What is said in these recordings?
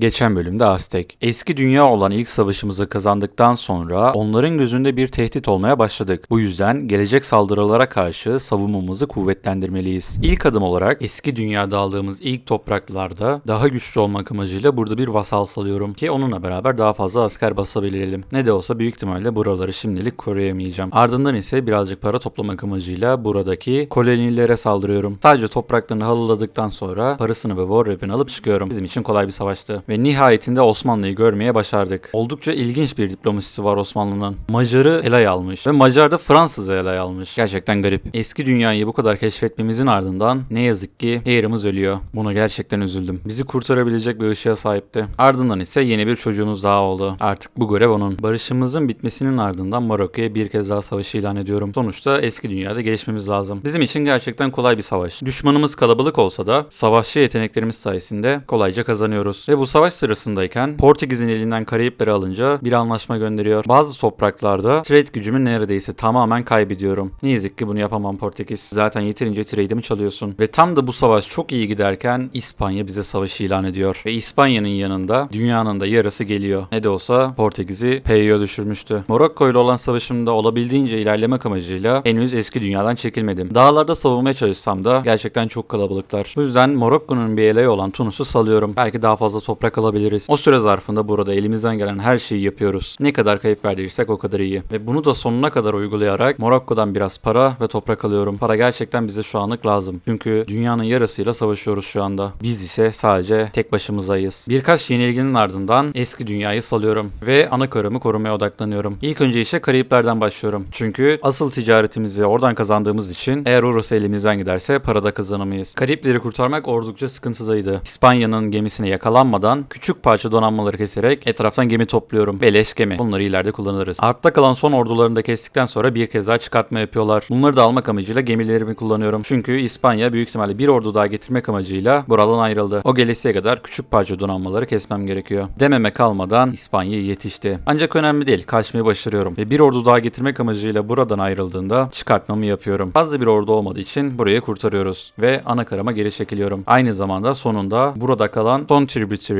Geçen bölümde Aztek. Eski dünya olan ilk savaşımızı kazandıktan sonra onların gözünde bir tehdit olmaya başladık. Bu yüzden gelecek saldırılara karşı savunmamızı kuvvetlendirmeliyiz. İlk adım olarak eski dünyada aldığımız ilk topraklarda daha güçlü olmak amacıyla burada bir vasal salıyorum ki onunla beraber daha fazla asker basabilelim. Ne de olsa büyük ihtimalle buraları şimdilik koruyamayacağım. Ardından ise birazcık para toplamak amacıyla buradaki kolonilere saldırıyorum. Sadece topraklarını halıladıktan sonra parasını ve war rap'ini alıp çıkıyorum. Bizim için kolay bir savaştı. Ve nihayetinde Osmanlı'yı görmeye başardık. Oldukça ilginç bir diplomasisi var Osmanlı'nın. Macar'ı elay almış ve Macar da Fransız'ı elay almış. Gerçekten garip. Eski dünyayı bu kadar keşfetmemizin ardından ne yazık ki Heyr'imiz ölüyor. Buna gerçekten üzüldüm. Bizi kurtarabilecek bir ışığa sahipti. Ardından ise yeni bir çocuğumuz daha oldu. Artık bu görev onun. Barışımızın bitmesinin ardından Marokko'ya bir kez daha savaşı ilan ediyorum. Sonuçta eski dünyada gelişmemiz lazım. Bizim için gerçekten kolay bir savaş. Düşmanımız kalabalık olsa da savaşçı yeteneklerimiz sayesinde kolayca kazanıyoruz. Ve bu savaş sırasındayken Portekiz'in elinden Karayipleri alınca bir anlaşma gönderiyor. Bazı topraklarda trade gücümü neredeyse tamamen kaybediyorum. Ne yazık ki bunu yapamam Portekiz. Zaten yeterince trade'imi çalıyorsun. Ve tam da bu savaş çok iyi giderken İspanya bize savaşı ilan ediyor. Ve İspanya'nın yanında dünyanın da yarısı geliyor. Ne de olsa Portekiz'i PYO düşürmüştü. Morokko ile olan savaşımda olabildiğince ilerlemek amacıyla henüz eski dünyadan çekilmedim. Dağlarda savunmaya çalışsam da gerçekten çok kalabalıklar. Bu yüzden Morokko'nun bir eleği olan Tunus'u salıyorum. Belki daha fazla toprak alabiliriz. O süre zarfında burada elimizden gelen her şeyi yapıyoruz. Ne kadar kayıp verdiysek o kadar iyi. Ve bunu da sonuna kadar uygulayarak Morokko'dan biraz para ve toprak alıyorum. Para gerçekten bize şu anlık lazım. Çünkü dünyanın yarısıyla savaşıyoruz şu anda. Biz ise sadece tek başımızayız. Birkaç yenilginin ardından eski dünyayı salıyorum ve ana karımı korumaya odaklanıyorum. İlk önce işe Karayipler'den başlıyorum. Çünkü asıl ticaretimizi oradan kazandığımız için eğer orası elimizden giderse para da kazanamayız. Karayipleri kurtarmak oldukça sıkıntıdaydı. İspanya'nın gemisine yakalanmadan küçük parça donanmaları keserek etraftan gemi topluyorum. Beleş gemi. Bunları ileride kullanırız. Artta kalan son ordularını da kestikten sonra bir kez daha çıkartma yapıyorlar. Bunları da almak amacıyla gemilerimi kullanıyorum. Çünkü İspanya büyük ihtimalle bir ordu daha getirmek amacıyla buradan ayrıldı. O gelesiye kadar küçük parça donanmaları kesmem gerekiyor. Dememe kalmadan İspanya yetişti. Ancak önemli değil. Kaçmayı başarıyorum. Ve bir ordu daha getirmek amacıyla buradan ayrıldığında çıkartmamı yapıyorum. Fazla bir ordu olmadığı için burayı kurtarıyoruz. Ve ana karama geri çekiliyorum. Aynı zamanda sonunda burada kalan son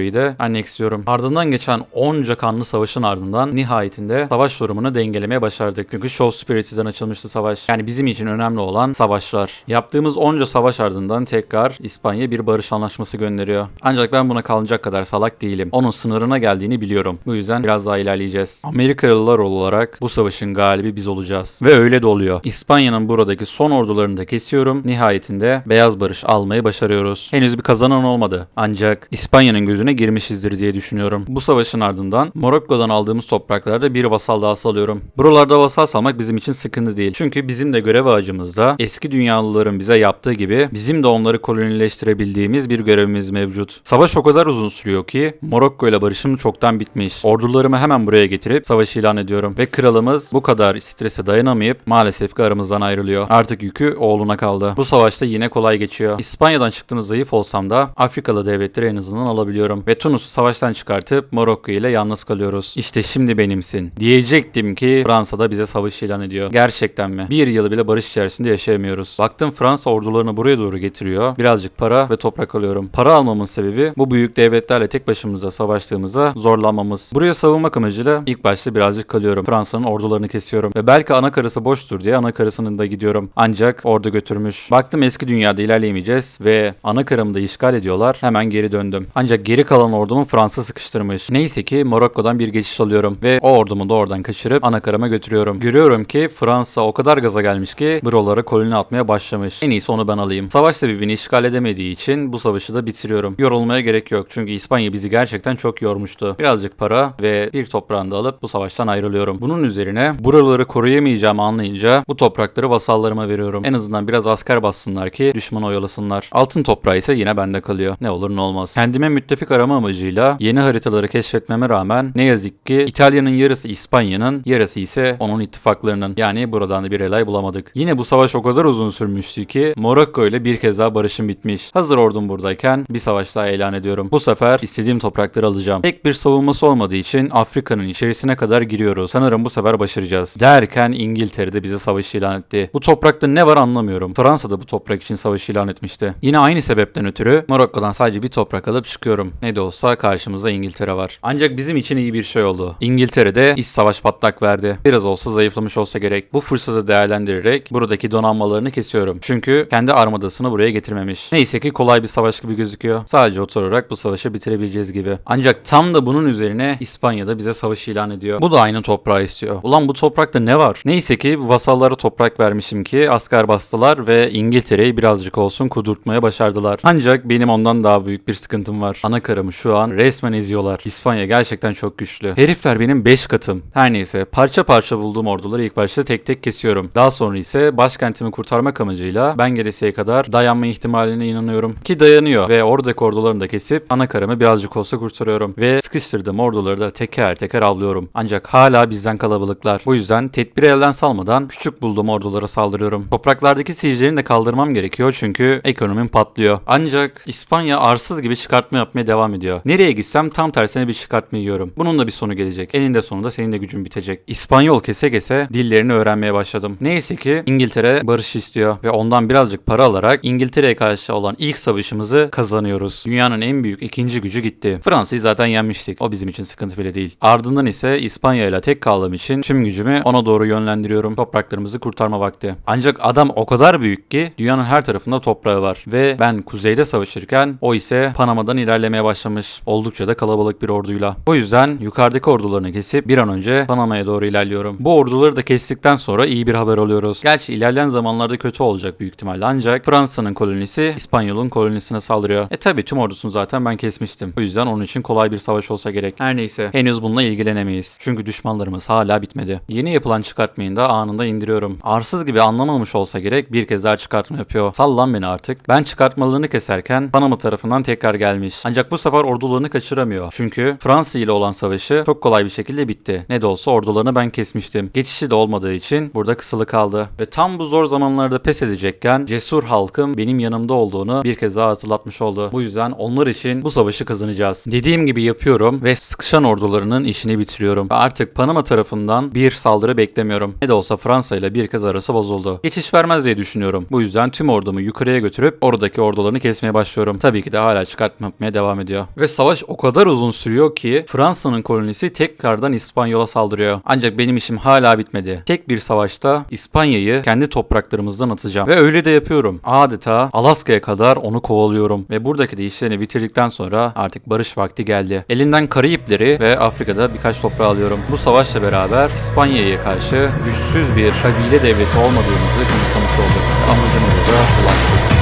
tributary'i de anneksiyorum. Ardından geçen onca kanlı savaşın ardından nihayetinde savaş durumunu dengelemeye başardık. Çünkü Show Spirit'den açılmıştı savaş. Yani bizim için önemli olan savaşlar. Yaptığımız onca savaş ardından tekrar İspanya bir barış anlaşması gönderiyor. Ancak ben buna kalacak kadar salak değilim. Onun sınırına geldiğini biliyorum. Bu yüzden biraz daha ilerleyeceğiz. Amerikalılar olarak bu savaşın galibi biz olacağız. Ve öyle de oluyor. İspanya'nın buradaki son ordularını da kesiyorum. Nihayetinde beyaz barış almayı başarıyoruz. Henüz bir kazanan olmadı. Ancak İspanya'nın gözüne girmişizdir diye düşünüyorum. Bu savaşın ardından Morokko'dan aldığımız topraklarda bir vasal daha salıyorum. Buralarda vasal salmak bizim için sıkıntı değil. Çünkü bizim de görev ağacımızda eski dünyalıların bize yaptığı gibi bizim de onları kolonileştirebildiğimiz bir görevimiz mevcut. Savaş o kadar uzun sürüyor ki Morokko ile barışım çoktan bitmiş. Ordularımı hemen buraya getirip savaşı ilan ediyorum. Ve kralımız bu kadar strese dayanamayıp maalesef ki aramızdan ayrılıyor. Artık yükü oğluna kaldı. Bu savaşta yine kolay geçiyor. İspanya'dan çıktığınız zayıf olsam da Afrikalı devletleri en azından alabiliyorum. Ve Tunus'u savaştan çıkartıp Morokko ile yalnız kalıyoruz. İşte şimdi benimsin. Diyecektim ki Fransa'da bize savaş ilan ediyor. Gerçekten mi? Bir yılı bile barış içerisinde yaşayamıyoruz. Baktım Fransa ordularını buraya doğru getiriyor. Birazcık para ve toprak alıyorum. Para almamın sebebi bu büyük devletlerle tek başımıza savaştığımıza zorlanmamız. Buraya savunmak amacıyla ilk başta birazcık kalıyorum. Fransa'nın ordularını kesiyorum. Ve belki ana karısı boştur diye ana karısının da gidiyorum. Ancak ordu götürmüş. Baktım eski dünyada ilerleyemeyeceğiz ve ana karımı da işgal ediyorlar. Hemen geri döndüm. Ancak geri kalan ordumu Fransa sıkıştırmış. Neyse ki Morokko'dan bir geçiş alıyorum ve o ordumu da oradan kaçırıp ana karama götürüyorum. Görüyorum ki Fransa o kadar gaza gelmiş ki buralara koloni atmaya başlamış. En iyisi onu ben alayım. Savaş sebebini işgal edemediği için bu savaşı da bitiriyorum. Yorulmaya gerek yok çünkü İspanya bizi gerçekten çok yormuştu. Birazcık para ve bir toprağını da alıp bu savaştan ayrılıyorum. Bunun üzerine buraları koruyamayacağımı anlayınca bu toprakları vasallarıma veriyorum. En azından biraz asker bassınlar ki düşmanı oyalasınlar. Altın toprağı ise yine bende kalıyor. Ne olur ne olmaz. Kendime müttefik arama amacıyla yeni haritaları keşfetmeme rağmen ne yazık ki İtalya'nın yarısı İspanya'nın, yarısı ise onun ittifaklarının. Yani buradan da bir elay bulamadık. Yine bu savaş o kadar uzun sürmüştü ki Morokko ile bir kez daha barışım bitmiş. Hazır ordum buradayken bir savaş daha ilan ediyorum. Bu sefer istediğim toprakları alacağım. Tek bir savunması olmadığı için Afrika'nın içerisine kadar giriyoruz. Sanırım bu sefer başaracağız. Derken İngiltere'de bize savaş ilan etti. Bu toprakta ne var anlamıyorum. Fransa da bu toprak için savaş ilan etmişti. Yine aynı sebepten ötürü Morokko'dan sadece bir toprak alıp çıkıyorum. Ne de olsa karşımızda İngiltere var. Ancak bizim için iyi bir şey oldu. İngiltere'de iç savaş patlak verdi. Biraz olsa zayıflamış olsa gerek. Bu fırsatı değerlendirerek buradaki donanmalarını kesiyorum. Çünkü kendi armadasını buraya getirmemiş. Neyse ki kolay bir savaş gibi gözüküyor. Sadece oturarak bu savaşı bitirebileceğiz gibi. Ancak tam da bunun üzerine İspanya'da bize savaş ilan ediyor. Bu da aynı toprağı istiyor. Ulan bu toprakta ne var? Neyse ki vasallara toprak vermişim ki asker bastılar ve İngiltere'yi birazcık olsun kudurtmaya başardılar. Ancak benim ondan daha büyük bir sıkıntım var. Ana karımı şu an resmen eziyorlar. İspanya gerçekten çok güçlü. Herifler benim 5 katım. Her neyse parça parça bulduğum orduları ilk başta tek tek kesiyorum. Daha sonra ise başkentimi kurtarmak amacıyla ben gelesiye kadar dayanma ihtimaline inanıyorum. Ki dayanıyor ve oradaki ordularını da kesip ana karımı birazcık olsa kurtarıyorum. Ve sıkıştırdığım orduları da teker teker avlıyorum. Ancak hala bizden kalabalıklar. Bu yüzden tedbiri elden salmadan küçük bulduğum ordulara saldırıyorum. Topraklardaki sicillerini de kaldırmam gerekiyor çünkü ekonomim patlıyor. Ancak İspanya arsız gibi çıkartma yapmaya devam ediyor. Nereye gitsem tam tersine bir çıkartma yiyorum. Bunun da bir sonu gelecek. Eninde sonunda senin de gücün bitecek. İspanyol kese kese dillerini öğrenmeye başladım. Neyse ki İngiltere barış istiyor ve ondan birazcık para alarak İngiltere'ye karşı olan ilk savaşımızı kazanıyoruz. Dünyanın en büyük ikinci gücü gitti. Fransa'yı zaten yenmiştik. O bizim için sıkıntı bile değil. Ardından ise İspanya ile tek kaldığım için tüm gücümü ona doğru yönlendiriyorum. Topraklarımızı kurtarma vakti. Ancak adam o kadar büyük ki dünyanın her tarafında toprağı var ve ben kuzeyde savaşırken o ise Panama'dan ilerlemeye başlamış. Oldukça da kalabalık bir orduyla. O yüzden yukarıdaki ordularını kesip bir an önce Panama'ya doğru ilerliyorum. Bu orduları da kestikten sonra iyi bir haber alıyoruz. Gerçi ilerleyen zamanlarda kötü olacak büyük ihtimalle ancak Fransa'nın kolonisi İspanyol'un kolonisine saldırıyor. E tabi tüm ordusunu zaten ben kesmiştim. O yüzden onun için kolay bir savaş olsa gerek. Her neyse henüz bununla ilgilenemeyiz. Çünkü düşmanlarımız hala bitmedi. Yeni yapılan çıkartmayı da anında indiriyorum. Arsız gibi anlamamış olsa gerek bir kez daha çıkartma yapıyor. Sallan beni artık. Ben çıkartmalarını keserken Panama tarafından tekrar gelmiş. Ancak bu sefer ordularını kaçıramıyor. Çünkü Fransa ile olan savaşı çok kolay bir şekilde bitti. Ne de olsa ordularını ben kesmiştim. Geçişi de olmadığı için burada kısılı kaldı. Ve tam bu zor zamanlarda pes edecekken cesur halkım benim yanımda olduğunu bir kez daha hatırlatmış oldu. Bu yüzden onlar için bu savaşı kazanacağız. Dediğim gibi yapıyorum ve sıkışan ordularının işini bitiriyorum. Artık Panama tarafından bir saldırı beklemiyorum. Ne de olsa Fransa ile bir kez arası bozuldu. Geçiş vermez diye düşünüyorum. Bu yüzden tüm ordumu yukarıya götürüp oradaki ordularını kesmeye başlıyorum. Tabii ki de hala çıkartma yapmaya devam ediyor. Ve savaş o kadar uzun sürüyor ki Fransa'nın kolonisi tekrardan İspanyol'a saldırıyor. Ancak benim işim hala bitmedi. Tek bir savaşta İspanya'yı kendi topraklarımızdan atacağım. Ve öyle de yapıyorum. Adeta Alaska'ya kadar onu kovalıyorum. Ve buradaki de işlerini bitirdikten sonra artık barış vakti geldi. Elinden Karayipleri ve Afrika'da birkaç toprağı alıyorum. Bu savaşla beraber İspanya'ya karşı güçsüz bir kabile devleti olmadığımızı kanıtlamış olduk. Amacımıza da ulaştık.